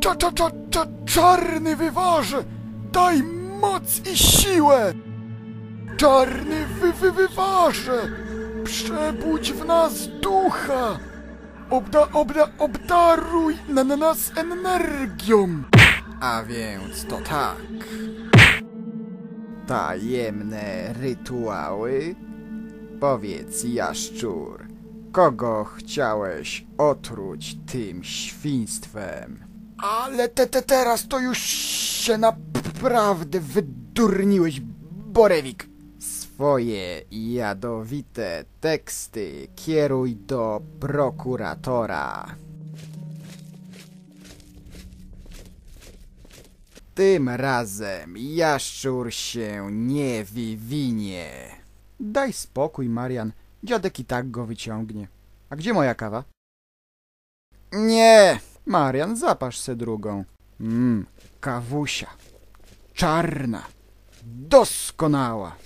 Cza, cza, cza, cza, czarny wywarze! Daj moc i siłę! Czarny wy, wy! Przebudź w nas ducha! Obda, obda, obdaruj na, na nas energią! A więc to tak. Tajemne rytuały? Powiedz, jaszczur, kogo chciałeś otruć tym świństwem? Ale te, te teraz to już się naprawdę wydurniłeś, Borewik. Swoje jadowite teksty kieruj do prokuratora. Tym razem jaszczur się nie wywinie. Daj spokój, Marian. Dziadek i tak go wyciągnie. A gdzie moja kawa? Nie! Marian, zapasz se drugą. Mmm, kawusia. Czarna. Doskonała.